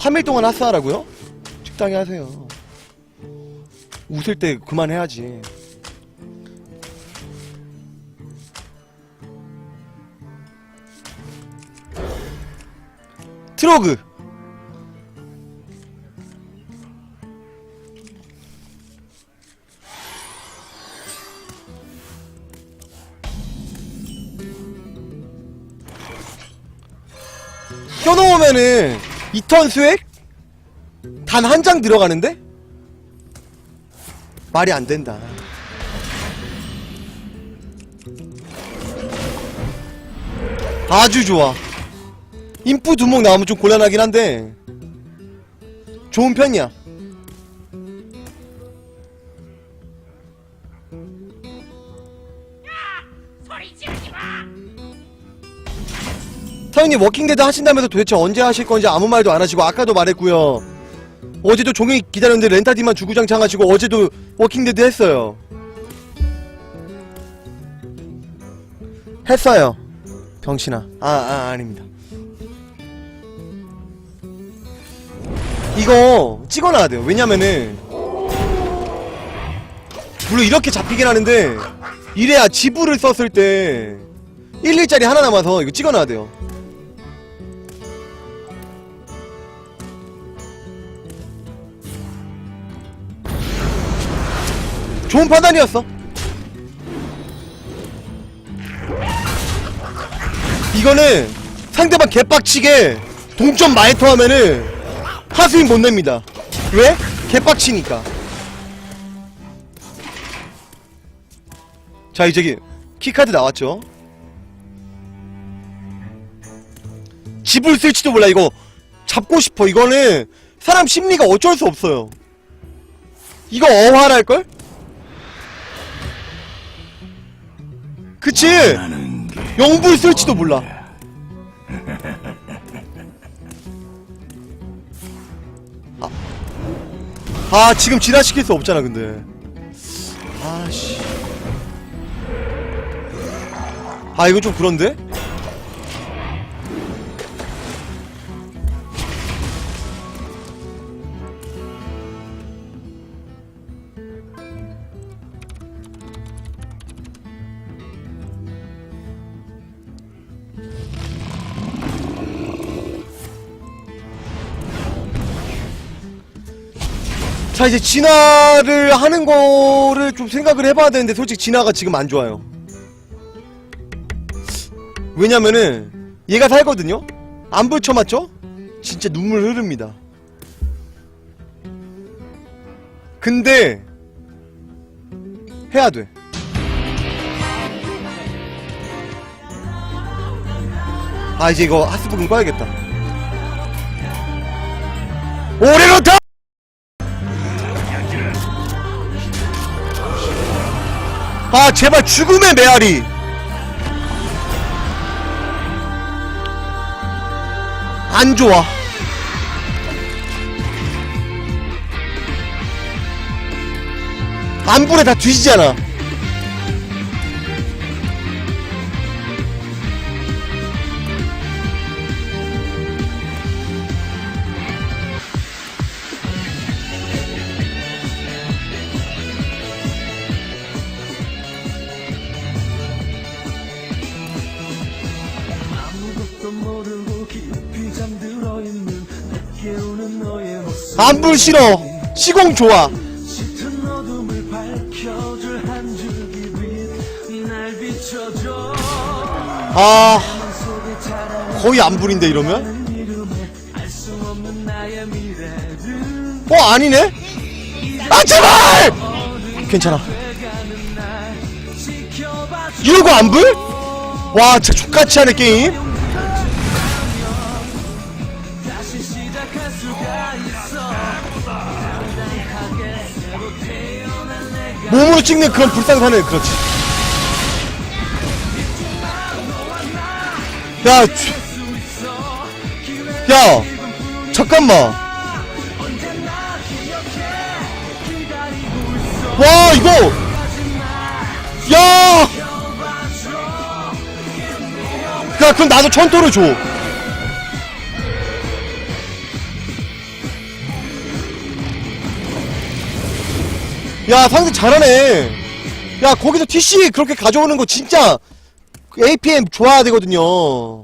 3일 동안 하스하라고요? 적당히 하세요. 웃을 때 그만해야지. 트로그. 껴놓으면은 2턴 수액? 단 한 장 들어가는데? 말이 안 된다. 아주 좋아. 인프 두목 나오면 좀 곤란하긴 한데 좋은 편이야. 사장님 워킹데드 하신다면서 도대체 언제 하실 건지 아무 말도 안 하시고 아까도 말했고요. 어제도 종일 기다렸는데 렌타디만 주구장창 하시고 어제도 워킹데드 했어요. 했어요. 병신아. 아, 아, 아닙니다. 이거 찍어놔야 돼요. 왜냐면은 물론 이렇게 잡히긴 하는데 이래야 지불을 썼을 때 1, 1짜리 하나 남아서 이거 찍어놔야 돼요. 좋은 판단이었어. 이거는 상대방 개빡치게 동점 마이터 하면은 하수인 못 냅니다. 왜? 개빡치니까. 자, 이제 키카드 나왔죠? 집을 쓸지도 몰라, 이거. 잡고 싶어. 이거는 사람 심리가 어쩔 수 없어요. 이거 어활할걸? 그치? 영불 쓸지도 몰라. 아, 아 지금 진화시킬 수 없잖아 근데. 아씨. 아 이거 좀 그런데? 자 이제 진화를 하는 거를 좀 생각을 해봐야 되는데 솔직히 진화가 지금 안 좋아요 왜냐면은 얘가 살거든요 안 붙여맞죠? 진짜 눈물 흐릅니다 근데 해야 돼 아, 이제 이거 하스부금 꺼야겠다. 오레로타! 아 제발 죽음의 메아리. 안 좋아. 안불에 다 뒤지잖아 안불 싫어. 시공 좋아. 아 거의 안불인데 이러면? 어 아니네? 아 제발! 괜찮아. 이러고 안불? 와 진짜 족같이 하네 게임 몸으로 찍는 그런 불상사는 그렇지 야, 쥐- 야, 잠깐만. 와, 이거, 야, 야, 그럼 나도 천토를 줘. 야 상대 잘하네. 야 거기서 TC 그렇게 가져오는 거 진짜 APM 좋아야 되거든요.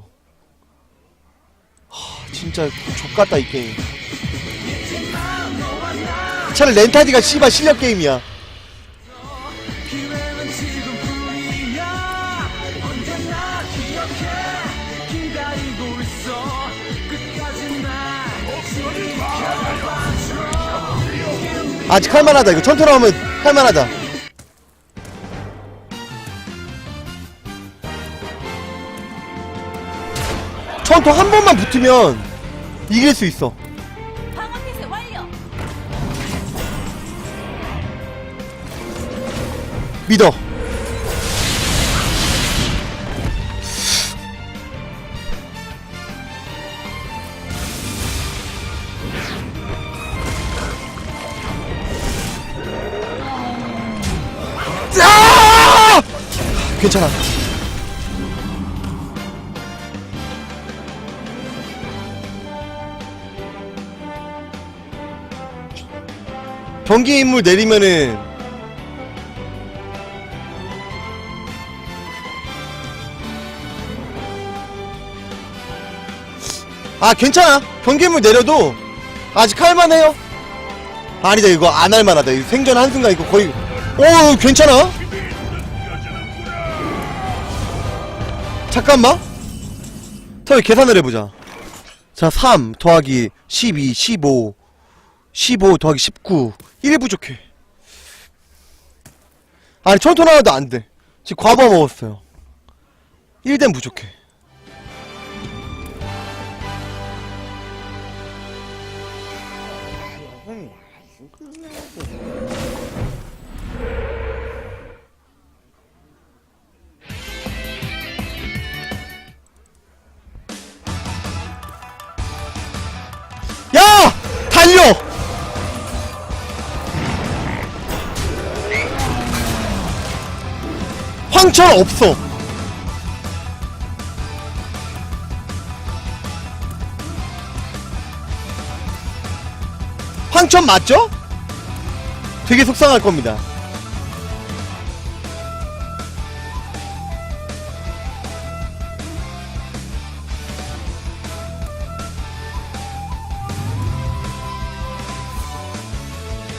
하, 진짜 족같다 이 게임. 차라리 렌타디가 씨발 실력 게임이야 아직 할만하다. 이거 천토 나오면 할만하다. 천토 한 번만 붙으면 이길 수 있어. 믿어 괜찮아. 경기 인물 내리면은 아 괜찮아. 경기물 내려도 아직 할만해요. 아니다 이거 안 할만하다. 생전 한순간 이거 거의 오 괜찮아 잠깐만. 더 계산을 해보자. 자3 더하기 12 15 15 더하기 19 1 부족해. 아니 천토 나와도 안돼. 지금 과부 먹었어요. 1den 부족해 황철 없어. 황천 맞죠? 되게 속상할 겁니다.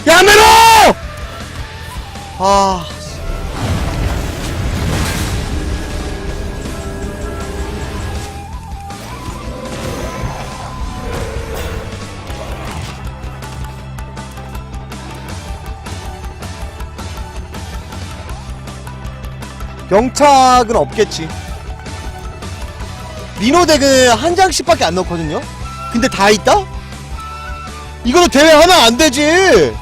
야메로! 아. 영착은 없겠지. 리노덱은 한 장씩밖에 안 넣거든요? 근데 다 있다? 이걸로 대회 하면 안 되지!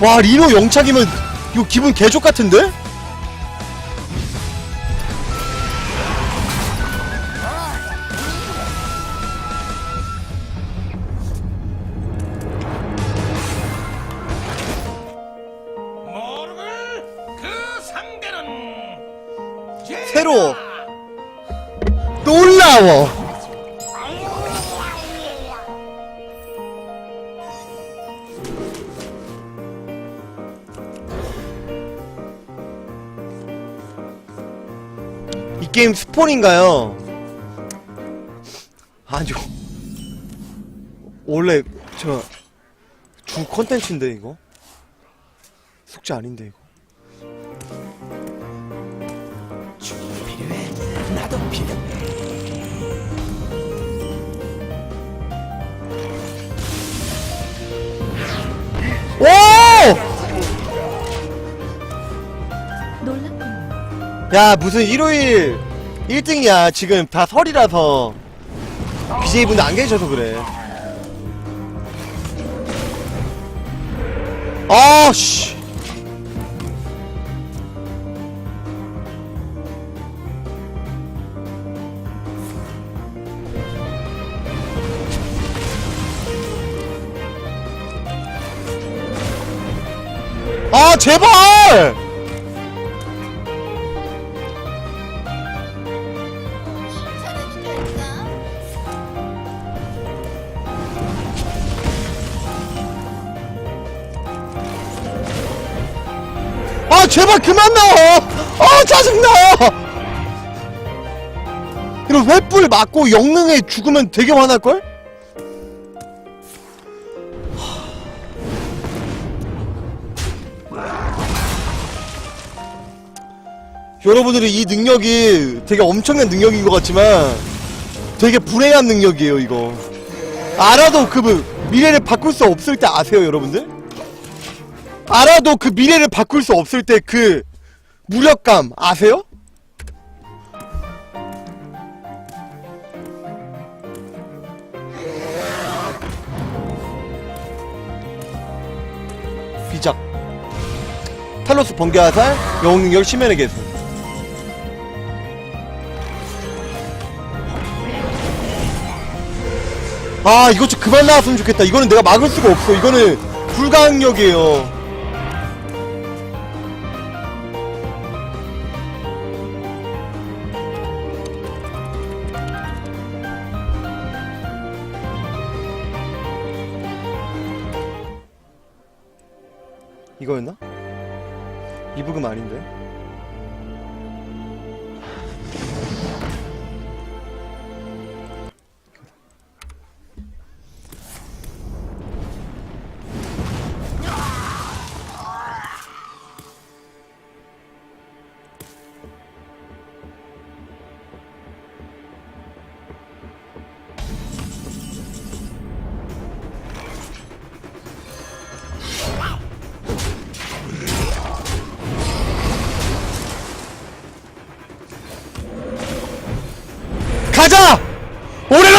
와 리노 영착이면 이거 기분 개족 같은데? 놀라워 이 게임 스폰인가요? 아니요 원래 저 주 컨텐츠인데 이거 숙제 아닌데 이거 오! 야 무슨 일요일 1등이야. 지금 다 설이라서. BJ분들 안 계셔서 그래. 아씨. 아 제발 아 제발 그만 나와 아 짜증나 이런 횃불 맞고 영능에 죽으면 되게 화날걸? 여러분들이 이 능력이 되게 엄청난 능력인 것 같지만 되게 불행한 능력이에요 이거 알아도 그 뭐- 미래를 바꿀 수 없을 때 아세요 여러분들? 알아도 그 미래를 바꿀 수 없을 때 그 무력감 아세요? 비작 탈로스 번개화살 영웅능력 심연의 개수 아 이것 좀 그만 나왔으면 좋겠다. 이거는 내가 막을 수가 없어. 이거는 불가항력이에요 이거였나? 이 부금 아닌데?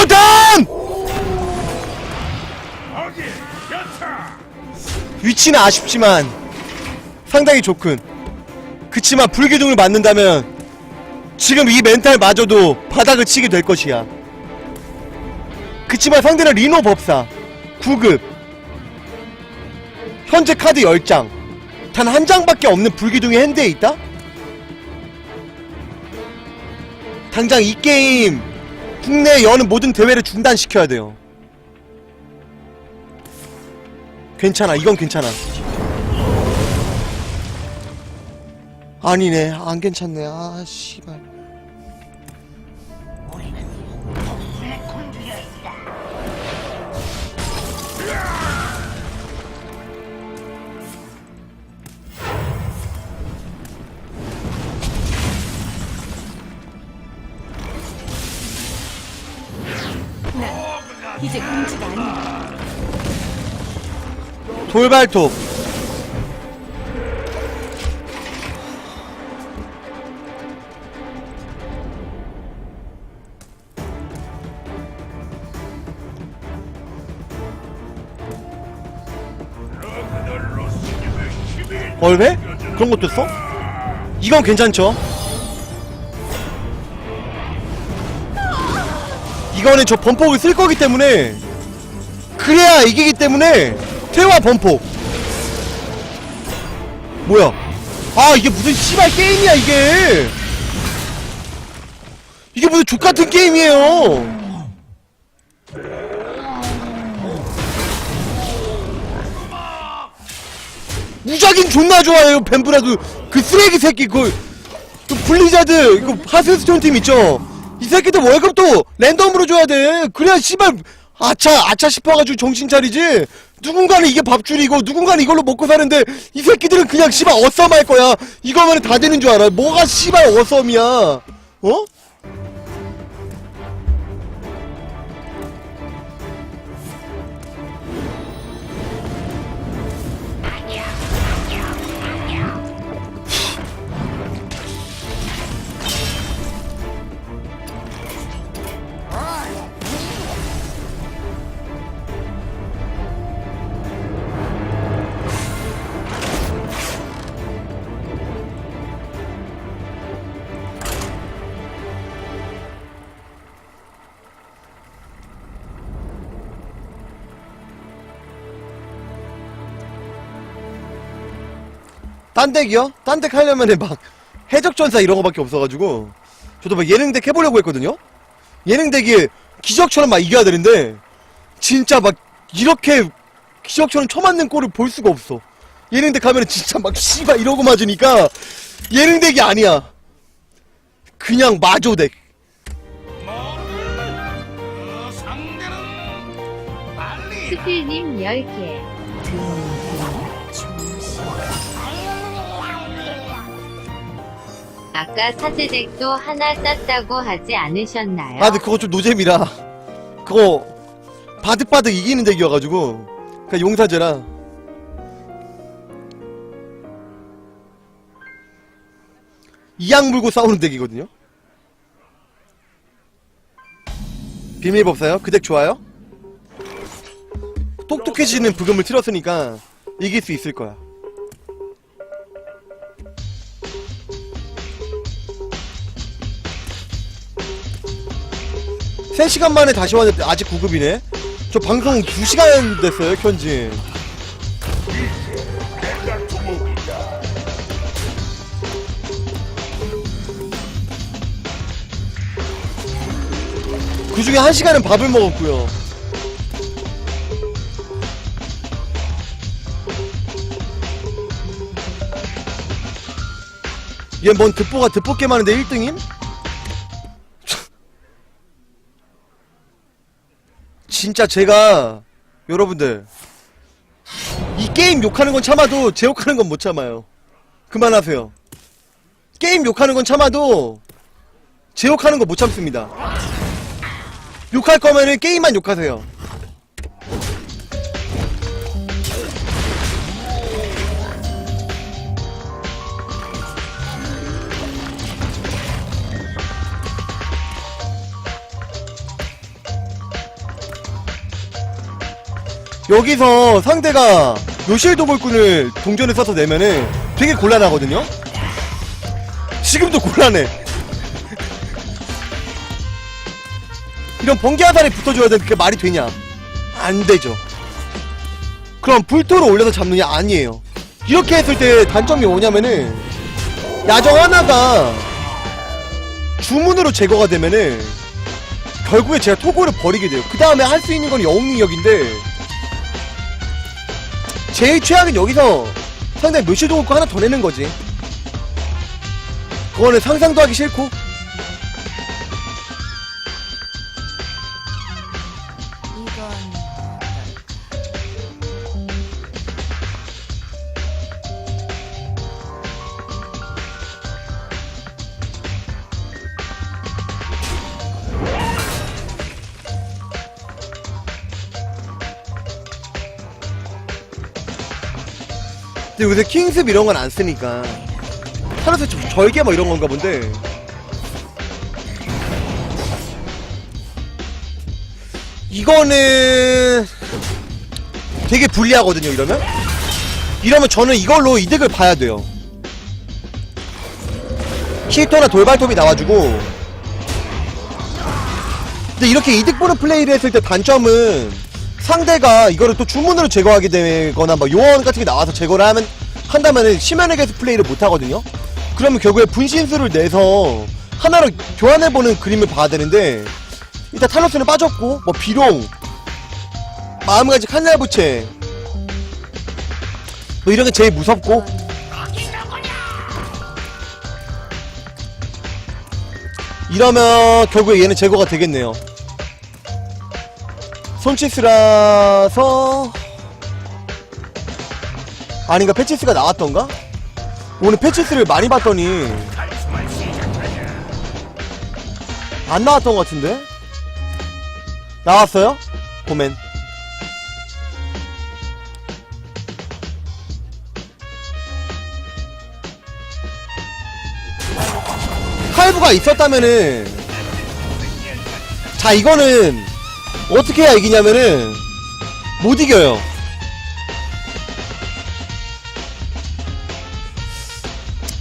여타 위치는 아쉽지만 상당히 좋군. 그치만 불기둥을 맞는다면 지금 이 멘탈마저도 바닥을 치게 될 것이야. 그치만 상대는 리노 법사 9급 현재 카드 10장 단 한 장밖에 없는 불기둥이 핸드에 있다? 당장 이 게임 국내에 여는 모든 대회를 중단시켜야 돼요. 괜찮아, 이건 괜찮아. 아니네, 안 괜찮네. 아, 씨발. 돌발톱. 벌배? 그런 것도 써? 이건 괜찮죠? 이거는 저 범폭을 쓸 거기 때문에 그래야 이기기 때문에 태화 범폭 뭐야? 아 이게 무슨 씨발 게임이야 이게? 이게 무슨 족같은 게임이에요? 무작인 존나 좋아해요 벤브라도 그 쓰레기 새끼 그, 그 블리자드 이거 하스스톤 팀 있죠? 이 새끼들 월급도 랜덤으로 줘야 돼. 그래야 씨발 아차 아차 싶어가지고 정신 차리지? 누군가는 이게 밥줄이고 누군가는 이걸로 먹고 사는데 이 새끼들은 그냥 씨발 어썸 할 거야. 이거면 다 되는 줄 알아. 뭐가 씨발 어썸이야? 어? 딴 덱이요? 딴 덱 하려면은 막 해적전사 이런 거밖에 없어가지고 저도 막 예능 덱 해보려고 했거든요? 예능 덱이 기적처럼 막 이겨야 되는데 진짜 막 이렇게 기적처럼 쳐맞는 꼴을 볼 수가 없어 예능 덱 하면은 진짜 막 씨발 이러고 맞으니까 예능 덱이 아니야 그냥 마조 덱 어, 스필님 10개. 아까 사제덱도 하나 땄다고 하지 않으셨나요? 아 근데 그거 좀 노잼이라 그거 바득바득 이기는 덱이어가지고 그냥 용사제라 이악 물고 싸우는 덱이거든요 비밀법사요? 그 덱 좋아요? 똑똑해지는 부금을 틀었으니까 이길 수 있을 거야 세시간 만에 다시 왔는데 아직 9급이네? 저 방송 2시간 됐어요, 현지. 그 중에 1시간은 밥을 먹었고요. 얘뭔 듣보가 듣보 게임 하는데 1등임? 진짜 제가 여러분들 이 게임 욕하는 건 참아도 제 욕하는 건 못 참아요. 그만하세요. 게임 욕하는 건 참아도 제 욕하는 거못 참습니다. 욕할 거면은 게임만 욕하세요. 여기서 상대가 요실 도볼꾼을 동전에 써서 내면은 되게 곤란하거든요? 지금도 곤란해. 이런 번개 화살이 붙어줘야 되는 그게 말이 되냐? 안 되죠. 그럼 불토를 올려서 잡느냐? 아니에요. 이렇게 했을 때 단점이 뭐냐면은 야정 하나가 주문으로 제거가 되면은 결국에 제가 토고를 버리게 돼요. 그 다음에 할 수 있는 건 영웅력인데 제일 최악은 여기서 상대 몇시 도고 하나 더 내는 거지. 그거는 상상도 하기 싫고. 이건 근데 요새 킹습 이런 건 안 쓰니까. 저- 절개 뭐 이런 건가 본데. 이거는 되게 불리하거든요, 이러면. 이러면 저는 이걸로 이득을 봐야 돼요. 히터나 돌발톱이 나와주고. 근데 이렇게 이득 보는 플레이를 했을 때 단점은 상대가 이거를 또 주문으로 제거하게 되거나 막 요원 같은 게 나와서 제거를 하면 한다면은 심연에게서 플레이를 못 하거든요. 그러면 결국에 분신수를 내서 하나로 교환해 보는 그림을 봐야 되는데 일단 타노스는 빠졌고 뭐 비룡 마음가짐 칸날부채 뭐 이런 게 제일 무섭고 이러면 결국에 얘는 제거가 되겠네요. 손치스라서 아닌가 패치스가 나왔던가? 오늘 패치스를 많이 봤더니 안 나왔던 것 같은데? 나왔어요? 보면 칼부가 있었다면은 자 이거는 어떻게 해야 이기냐면은 못 이겨요.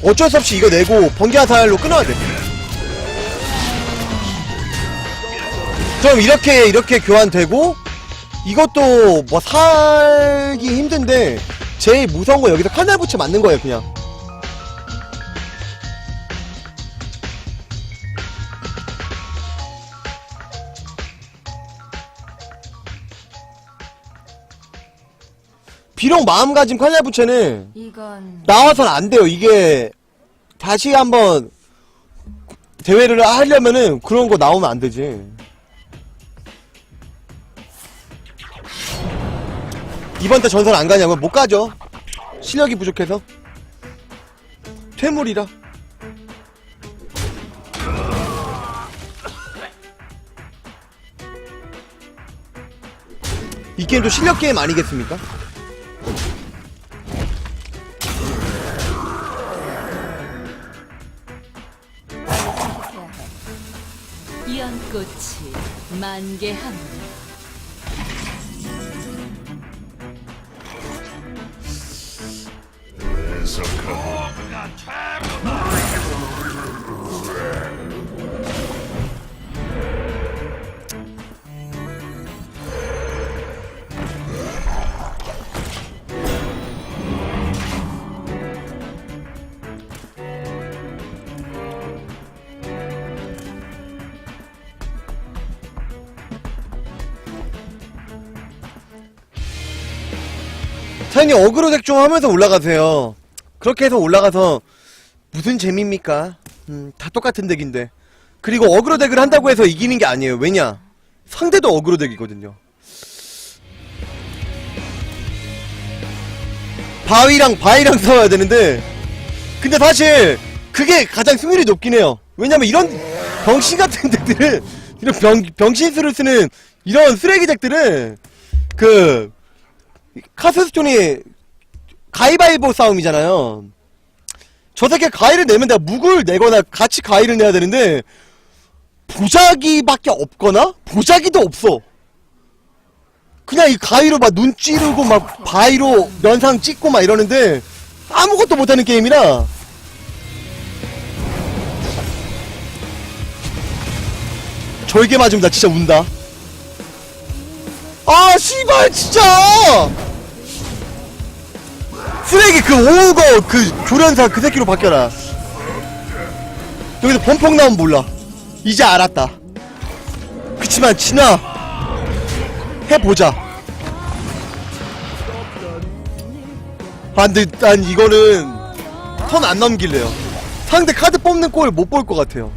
어쩔 수 없이 이거 내고 번개화살로 끊어야 돼. 그럼 이렇게 이렇게 교환되고 이것도 뭐 살기 힘든데 제일 무서운 거 여기서 칼날 부채 맞는 거예요 그냥 비록 마음가짐 칼날 부채는 이건 나와선 안 돼요. 이게 다시 한번 대회를 하려면은 그런 거 나오면 안 되지. 이번 때 전설 안 가냐고 못 가죠. 실력이 부족해서 퇴물이라. 이 게임도 실력 게임 아니겠습니까? 연꽃이 만개하노라. 사장님 어그로 덱좀 하면서 올라가세요. 그렇게 해서 올라가서 무슨 재미입니까? 음, 다 똑같은 덱인데. 그리고 어그로 덱을 한다고 해서 이기는 게 아니에요. 왜냐? 상대도 어그로 덱이거든요. 바위랑 바위랑 싸워야 되는데 근데 사실 그게 가장 승률이 높긴 해요. 왜냐면 이런 병신 같은 덱들은 이런 병, 병신수를 쓰는 이런 쓰레기 덱들은 그 카스스톤이 가위바위보 싸움이잖아요. 저 새끼 가위를 내면 내가 묵을 내거나 같이 가위를 내야 되는데 보자기밖에 없거나 보자기도 없어. 그냥 이 가위로 막 눈 찌르고 막 바위로 면상 찍고 막 이러는데 아무것도 못하는 게임이라 저에게 맞으면 나 진짜 운다. 아 씨발 진짜 쓰레기 그 오거 그 조련사 그 새끼로 바뀌어라. 여기서 범펑 나오면 몰라. 이제 알았다. 그치만 진아 해보자. 아 근데 난 이거는 턴 안 넘길래요. 상대 카드 뽑는 꼴 못 볼 것 같아요